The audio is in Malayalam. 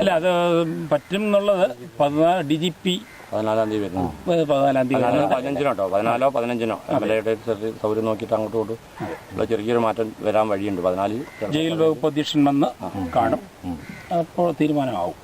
അല്ല അത് പറ്റും എന്നുള്ളത് പതിനാല് ഡി ജി പി പതിനാലാം തീയതി വരുന്നു. പതിനാലാം തീയതി പതിനാലോ പതിനഞ്ചിനോ കേട്ടോ പതിനാലോ പതിനഞ്ചിനോ? എംഎൽഎയുടെ സൗകര്യം നോക്കിയിട്ട് അങ്ങോട്ട് ഇങ്ങോട്ടും ചെറിയൊരു മാറ്റം വരാൻ വഴിയുണ്ട്. പതിനാലിൽ ജയിൽ വകുപ്പ് അധ്യക്ഷൻ വന്ന് കാണും. അപ്പോൾ തീരുമാനമാവും.